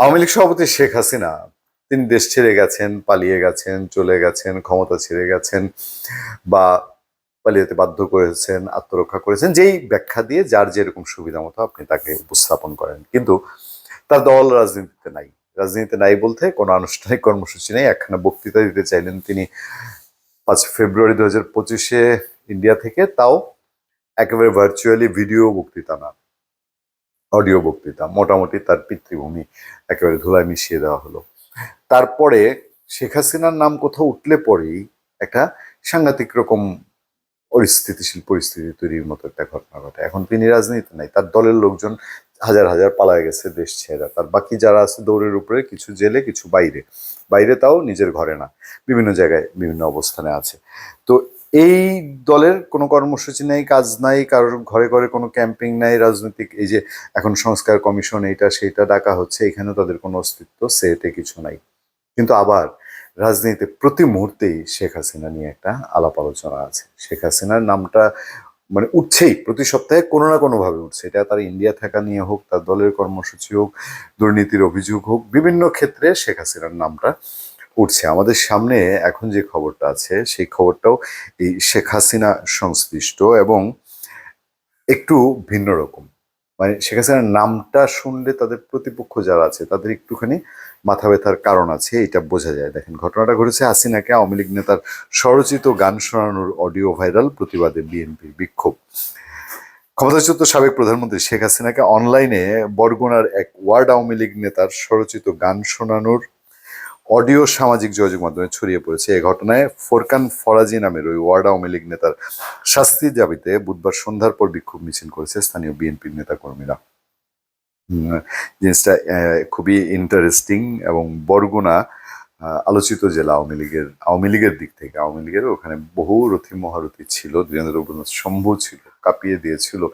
আওয়ামী লীগ সভাপতি শেখ হাসিনা, তিনি দেশ ছেড়ে গেছেন, পালিয়ে গেছেন, চলে গেছেন, ক্ষমতা ছেড়ে গেছেন বা পালিয়ে বাধ্য করেছেন, আত্মরক্ষা করেছেন, যেই ব্যাখ্যা দিয়ে যার যেরকম সুবিধা মতো আপনি তাকে উপস্থাপন করেন। কিন্তু তার দল রাজনীতিতে নাই। রাজনীতিতে নাই বলতে কোনো আনুষ্ঠানিক কর্মসূচি নেই। একখানা বক্তৃতা দিতে চাইলেন তিনি পাঁচ ফেব্রুয়ারি দু হাজার পঁচিশে ইন্ডিয়া থেকে। তাও একেবারে ভার্চুয়ালি ভিডিও বক্তৃতা না। অডিও বক্তৃতা, মোটামুটি তার পিতৃভূমি একেবারে ধুলায় মিশিয়ে দেওয়া হলো। তারপরে শেখ হাসিনার নাম কোথাও উঠলে পরেই একটা সাংঘাতিক রকম অস্থিতিশীল পরিস্থিতি তৈরির মতো একটা ঘটনা ঘটে। এখন তিনি রাজনীতি নাই, তার দলের লোকজন হাজার হাজার পালায় গেছে দেশ ছেড়ে। তার বাকি যারা আছে দৌড়ের উপরে, কিছু জেলে, কিছু বাইরে। বাইরে তাও নিজের ঘরে না, বিভিন্ন জায়গায় বিভিন্ন অবস্থানে আছে। তো এই দলের কোনো কর্মসূচি নেই, কাজ নাই, কারোর ঘরে ঘরে কোনো ক্যাম্পিং নাই, রাজনৈতিক এই যে এখন সংস্কার কমিশন এইটা সেইটা ডাকা হচ্ছে এখানে তাদের কোনো অস্তিত্ব সেটে কিছু নাই। কিন্তু আবার রাজনীতিতে প্রতি মুহূর্তেই শেখ হাসিনা নিয়ে একটা আলাপ আলোচনা আছে। শেখ হাসিনার নামটা মানে উঠছেই, প্রতি সপ্তাহে কোনো না কোনোভাবে উঠছে। এটা তার ইন্ডিয়া থাকা নিয়ে হোক, তার দলের কর্মসূচি হোক, দুর্নীতির অভিযোগ হোক, বিভিন্ন ক্ষেত্রে শেখ হাসিনার নামটা উঠছে। আমাদের সামনে এখন যে খবরটা আছে, সেই খবরটাও এই শেখ হাসিনা সংশ্লিষ্ট এবং একটু ভিন্ন রকম। মানে শেখ হাসিনার নামটা শুনলে তাদের প্রতিপক্ষ যারা আছে, তাদের একটুখানি মাথা ব্যথার কারণ আছে, এটা বোঝা যায়। দেখেন, ঘটনাটা ঘটেছে হাসিনাকে আওয়ামী লীগ নেতার স্বরচিত গান শোনানোর অডিও ভাইরাল প্রতিবাদে বিএনপির বিক্ষোভ। ক্ষমতাচ্যুত সাবেক প্রধানমন্ত্রী শেখ হাসিনাকে অনলাইনে বরগুনার এক ওয়ার্ড আওয়ামী লীগ নেতার স্বরচিত গান শোনানোর অডিও সামাজিক যোগাযোগ মাধ্যমে ছড়িয়ে পড়েছে। এই ঘটনায় ফোরকান ফরাজি নামের ওই ওয়ার্ড আওয়ামী লীগ নেতার শাস্তির দাবিতে বুধবার সন্ধ্যার পর বিক্ষোভ মিছিল করেছে স্থানীয় বিএনপির নেতাকর্মীরা। জিনিসটা খুবই ইন্টারেস্টিং এবং বরগুনা আলোচিত জেলা আওয়ামী লীগের আওয়ামী লীগের দিক থেকে। আওয়ামী লীগের ওখানে বহু রথী মহারথী ছিল। ধীরেন্দ্র রঘুনাথ শম্ভু ছিল। কাঁপিয়ে দিয়েছিল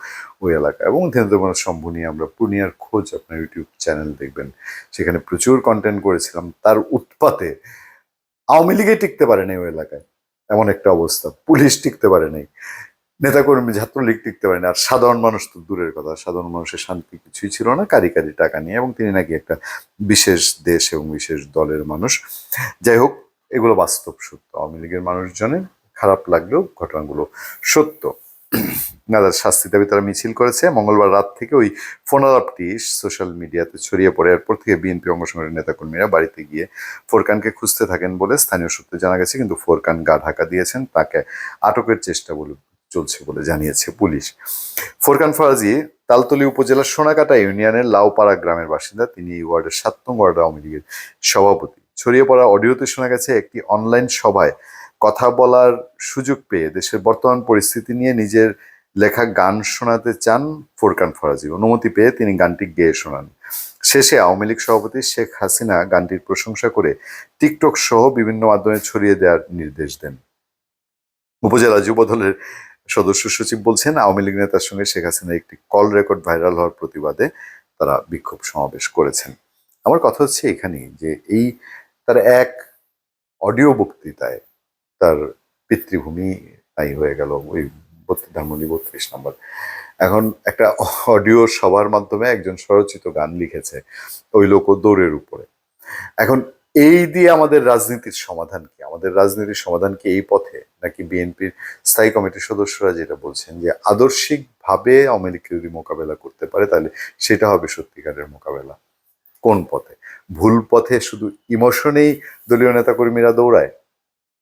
ওই এলাকা এবং ধীরেন্দ্র রঘুনাথ শম্ভু নিয়ে আমরা পূর্ণিয়ার খোঁজ আপনার ইউটিউব চ্যানেল দেখবেন। সেখানে প্রচুর কন্টেন্ট করেছিলাম। তার উৎপাতে আওয়ামী লীগে টিকতে পারে নাই ওই এলাকায়। এমন একটা অবস্থা। পুলিশ টিকতে পারে নাই। নেতাকর্মী, ছাত্রলীগ টিকতে পারেনি আর সাধারণ মানুষ তো দূরের কথা। সাধারণ মানুষের শান্তি কিছুই ছিল না কারি কারি টাকা নিয়ে। এবং তিনি নাকি একটা বিশেষ দেশ এবং বিশেষ দলের মানুষ। যাই হোক, এগুলো বাস্তব সত্য। আওয়ামী লীগের মানুষজনের খারাপ লাগলেও ঘটনাগুলো সত্য। নাদার শাস্তি দাবি তারা মিছিল করেছে। মঙ্গলবার রাত থেকে ওই ফোনালাপটি সোশ্যাল মিডিয়াতে ছড়িয়ে পড়ে। এরপর থেকে বিএনপি অঙ্গ সংগঠনের নেতাকর্মীরা বাড়িতে গিয়ে ফোরকানকে খুঁজতে থাকেন বলে স্থানীয় সূত্রে জানা গেছে, কিন্তু ফোরকান গা ঢাকা দিয়েছেন। তাকে আটকের চেষ্টা বলে চলছে বলে জানিয়েছে পুলিশ। ফোরকান ফরাজি তালতলি উপজেলার সোনাকাটা ইউনিয়নের লাউপাড়া গ্রামের বাসিন্দা। তিনি এই ওয়ার্ডের সাত নং ওয়ার্ড আওয়ামী লীগের সভাপতি। ছড়িয়ে পড়া অডিওতে শোনা গেছে, একটি অনলাইন সভায় কথা বলার সুযোগ পেয়ে দেশের বর্তমান পরিস্থিতি নিয়ে নিজের লেখা গান শোনাতে চান ফোরকান ফরাজি। অনুমতি পেয়ে তিনি গানটি গেয়ে শোনান। শেষে আওয়ামী লীগ সভাপতি শেখ হাসিনা গানটির প্রশংসা করে টিকটক সহ বিভিন্ন মাধ্যমে ছড়িয়ে দেওয়ার নির্দেশ দেন। উপজেলা যুব দলের সদস্য সচিব বলছেন, আওয়ামী লীগ নেতার সঙ্গে শেখ হাসিনা একটি কল রেকর্ড ভাইরাল হওয়ার প্রতিবাদে তারা বিক্ষোভ সমাবেশ করেছেন। আমার কথা হচ্ছে এখানেই যে এই তার এক অডিও বক্তৃতায় তার পিতৃভূমি তাই হয়ে গেল, ওই ধানমন্ডি বত্রিশ নম্বর। এখন একটা অডিও সভার মাধ্যমে একজন স্বরচিত গান লিখেছে, ওই লোক দৌড়ের উপরে। এখন এই দিয়ে আমাদের রাজনীতির সমাধান কি? আমাদের রাজনীতির সমাধান কি এই পথে? নাকি বিএনপির স্থায়ী কমিটির সদস্যরা যেটা বলছেন যে আদর্শিকভাবে আওয়ামী যদি মোকাবেলা করতে পারে, তাহলে সেটা হবে সত্যিকারের মোকাবেলা। কোন পথে? ভুল পথে শুধু ইমোশনেই দলীয় নেতাকর্মীরা দৌড়ায়?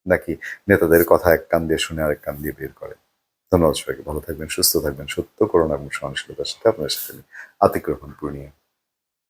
নাকি নেতাদের কথা এক কান দিয়ে শুনে আরেক কান দিয়ে বের করে? ধন্যবাদ সবাইকে। ভালো থাকবেন, সুস্থ থাকবেন, সত্য করোনা এবং সহনশীলতার সাথে আপনার সাথে আতিক পূর্ণিয়া।